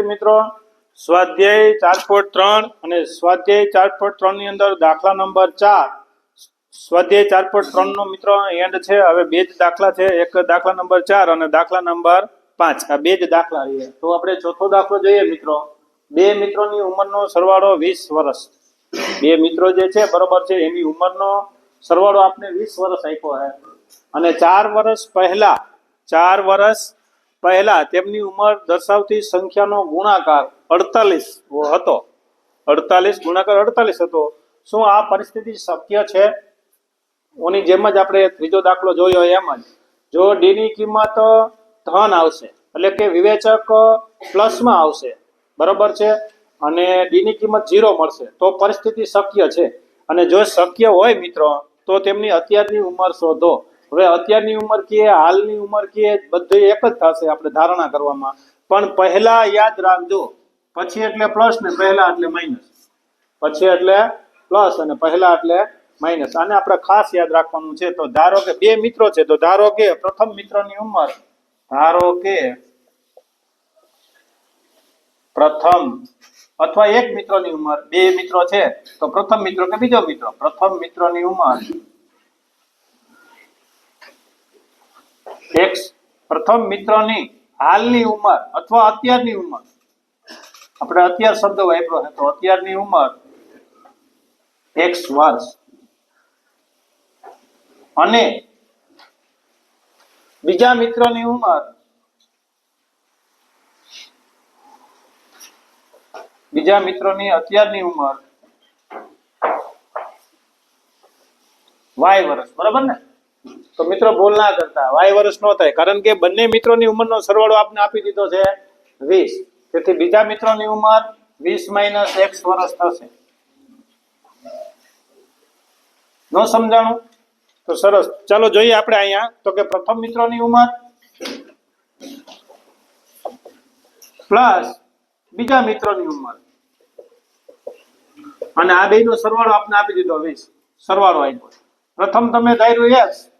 મિત્રો, સ્વાધ્યાય ચાર પોઈન્ટ ત્રણ અને સ્વાધ્યાય ચાર પોઈન્ટ ત્રણની અંદર દાખલા નંબર ચાર. સ્વાધ્યાય ચાર પોઈન્ટ ત્રણ નો મિત્રો એન્ડ છે, હવે બે જ દાખલા છે, એક દાખલા નંબર ચાર અને દાખલા નંબર પાંચ. આ બે જ દાખલા રહીએ તો આપણે ચોથો દાખલો જોઈએ મિત્રો. બે મિત્રોની ઉંમરનો સરવાળો વીસ વર્ષ. બે મિત્રો જે છે, બરોબર છે, એની ઉંમરનો સરવાળો આપણે વીસ વર્ષ આપ્યો છે. અને ચાર વર્ષ પહેલા, ચાર વર્ષ પહેલા તેમની ઉંમર દર્શાવતી સંખ્યાનો ગુણાકાર અડતાલીસ હતો. અડતાલીસ ગુણાકાર અડતાલીસ હતો. શું આ પરિસ્થિતિ શક્ય છે? ઓની જેમ જ આપણે ત્રીજો દાખલો જોયો એમ જ. જો ડી ની કિંમત ધન આવશે, એટલે કે વિવેચક પ્લસમાં આવશે, બરોબર છે? અને ડી ની કિંમત ઝીરો મળશે, તો પરિસ્થિતિ શક્ય છે. અને જો શક્ય હોય મિત્રો, તો તેમની અત્યારની ઉંમર શોધો. હવે અત્યારની ઉંમર કીએ હાલની ઉંમર કીએ બધું એક જ થશે આપણે ધારણા કરવામાં. પણ પહેલા યાદ રાખજો, પછી એટલે પ્લસ ને પહેલા એટલે માઇનસ પછી એટલે પ્લસ અને પહેલા એટલે માઇનસ આને આપણે ખાસ યાદ રાખવાનું છે. તો ધારો કે બે મિત્રો છે, તો ધારો કે પ્રથમ મિત્રની ઉંમર, ધારો કે પ્રથમ અથવા એક મિત્રની ઉંમર, બે મિત્રો છે, તો પ્રથમ મિત્રો કે બીજો મિત્રો? પ્રથમ મિત્રની ઉંમર એક પ્રથમ મિત્રની હાલની ઉંમર અથવા અત્યારની ઉંમર. આપણે અત્યાર શબ્દ વાપરો છે તો અત્યારની ઉંમર એક્સ વર્ષ. અને બીજા મિત્રની ઉંમર બીજા મિત્રોની અત્યારની ઉંમર વાય વર્ષ. બરાબર ને? તો મિત્રો ભૂલ ના કરતા. વાય વર્ષ નો થાય. કારણ કે બંને મિત્રોની ઉંમરનો સરવાળો આપને આપી દીધો છે વીસ. તેથી બીજા મિત્રોની ઉંમર વીસ માઇનસ એક્સ વર્ષ થશે. ન સમજાણું? તો સરસ. ચાલો જોઈએ આપણે અહીંયા. તો કે પ્રથમ મિત્રોની ઉંમર પ્લસ બીજા મિત્રોની ઉંમર. અને આ બેનો સરવાળો આપને આપી દીધો વીસ. સરવાળો આપ્યો. પ્રથમ તમે ધાર્યું એક્સ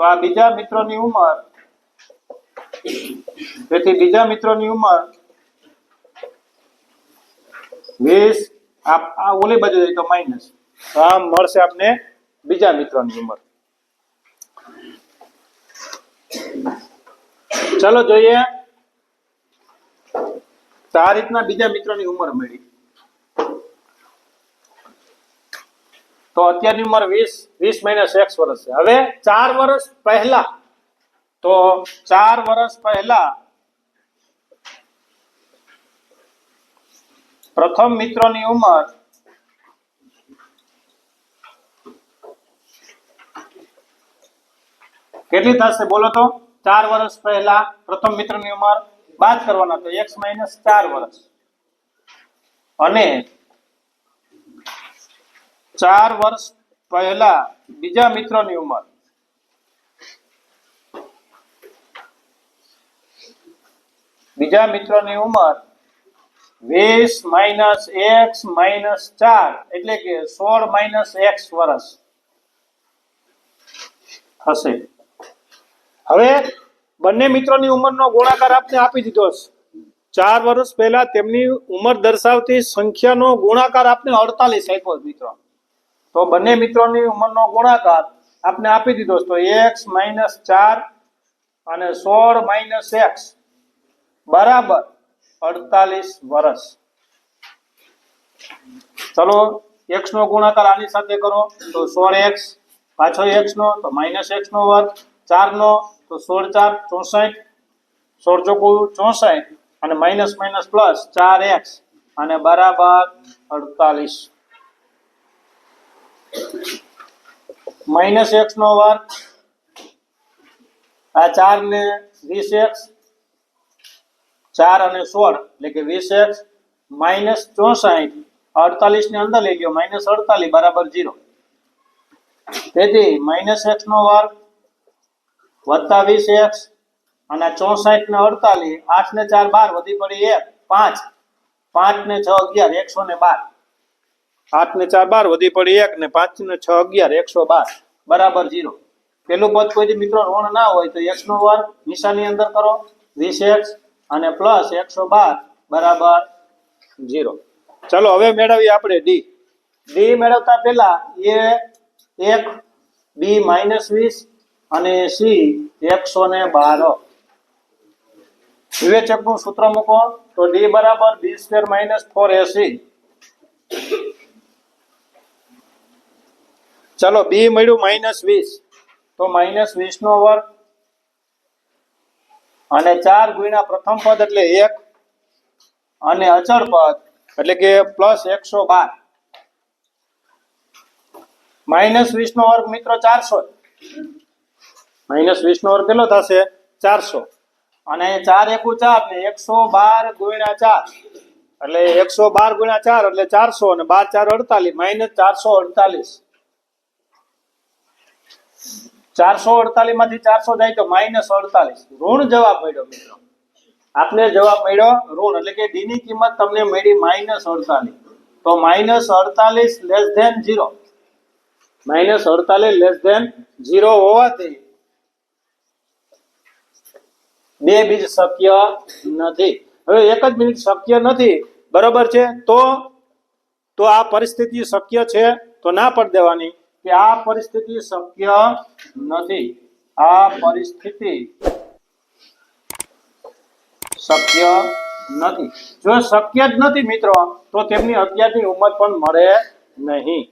તો આ બીજા મિત્રોની ઉંમર. તેથી બીજા મિત્રોની ઉંમર વીસ આ ઓલી બાજુ જાય તો માઇનસ આમ મળશે આપને બીજા મિત્રોની ઉંમર. ચાલો જોઈએ. તો આ રીતના બીજા મિત્રોની ઉંમર મળી. તો અત્યારની ઉંમર વીસ વીસ માઇનસ એક્સ વર્ષ છે. હવે ચાર વર્ષ પહેલા. તો ચાર વર્ષ પહેલા પ્રથમ મિત્રોની ઉંમર કેટલી થશે બોલો તો? ચાર વર્ષ પહેલા પ્રથમ મિત્રની ઉંમર બાદ કરવાના તો એક્સ માઇનસ ચાર વર્ષ. અને ચાર વર્ષ પહેલા બીજા મિત્રોની ઉંમર. બીજા મિત્રોની ઉંમર વીસ માઇનસ એક્સ માઇનસ ચાર, એટલે કે સોળ માઇનસ એક્સ વર્ષ થશે. હવે બંને મિત્રોની ઉંમરનો ગુણાકાર આપને આપી દીધો છે. ચાર વર્ષ પહેલા તેમની ઉંમર દર્શાવતી સંખ્યાનો ગુણાકાર આપને અડતાલીસ આપ્યો મિત્રો. તો બંને મિત્રોની ઉંમરનો ગુણાકાર આપને આપી દીધો તો એક્સ માઇનસ ચાર અને સોળ માઇનસ એક્સ બરાબર અડતાલીસ વર્ષ ચલો એક્સ નો ગુણાકાર આની સાથે કરો. તો સોળ એક્સ પાછો એક્સ નો, તો માઇનસ એક્સ નો વર્ગ, ચાર નો, તો સોળ ચાર, ચોસઠ, સોળ ચોકુ ચોસઠ અને માઇનસ માઇનસ પ્લસ ચાર એક્સ અને બરાબર અડતાલીસ માઇનસ એક્સ નો વર્ગ, આ ચાર ને વીસ એક્સ, ચાર અને સોળ, એટલે કે વીસ એક્સ માઇનસ ચોસાઠ, અડતાલીસ ને અંદર લઈ ગયો માઇનસ અડતાલીસ બરાબર જીરો તેથી માઇનસ એક્સ નો વર્ગ વત્તા વીસ એક્સ અને ચોસાઠ ને અડતાલીસ, આઠ ને ચાર બાર વધી પડી એક, પાંચ પાંચ ને છ અગિયાર, એકસો ને બાર. આઠ ને ચાર, બાર વધી પડી એક ને પાંચ ને છ, અગિયાર, એકસો બાર. બરાબર જીરો. પેલું પદ કોઈ મિત્રો ઋણ ના હોય તો એક્સ નો વર્ગ નિશાની અંદર કરો. વીસ એક્સ અને પ્લસ એકસો બાર. બરાબર જીરો. ચલો, હવે મેળવીએ આપણે ડી. ડી મેળવતા પહેલા એ એક, બી માઇનસ વીસ અને સી એકસો ને બાર. વિવેચકનું સૂત્ર મૂકો. તો ડી બરાબર B square minus four AC. ચલો બી મળ્યું માઇનસ વીસ. તો માઇનસ વીસ નો વર્ગ અને ચાર ગુણ્યા પ્રથમ પદ એટલે એક અને અચળ પદ એટલે કે પ્લસ એકસો બાર. માઇનસ વીસ નો વર્ગ મિત્રો ચારસો. માઇનસ વીસ નો વર્ગ કેટલો થશે? ચારસો. અને ચાર એકુ ચાર ને એકસો બાર ગુણ્યા ચાર. એટલે એકસો બાર ગુણ્યા ચાર એટલે ચારસો અને બાર ચાર અડતાલીસ. માઇનસ ચારસો અડતાલીસ. ચારસો અડતાલીસમાંથી ચારસો જાય તો માઇનસ અડતાલીસ. ઋણ જવાબ મળ્યો, મિત્રો. આપને જવાબ મળ્યો ઋણ, એટલે કે ડી ની કિંમત તમને મળી માઇનસ અડતાલીસ. તો માઇનસ અડતાલીસ લેસ ધેન ઝીરો માઇનસ અડતાલીસ લેસ ધેન ઝીરો હોવાથી બે બીજ શક્ય નથી. હવે એક જ મિનિટ શક્ય નથી. બરોબર છે? તો તો આ પરિસ્થિતિ શક્ય છે? તો ના પડ દેવાની. કે આ પરિસ્થિતિ શક્ય નથી. આ પરિસ્થિતિ શક્ય નથી. જો શક્ય જ નથી મિત્રો, તો તેમની અત્યારની ઉંમર પણ મળે નહીં.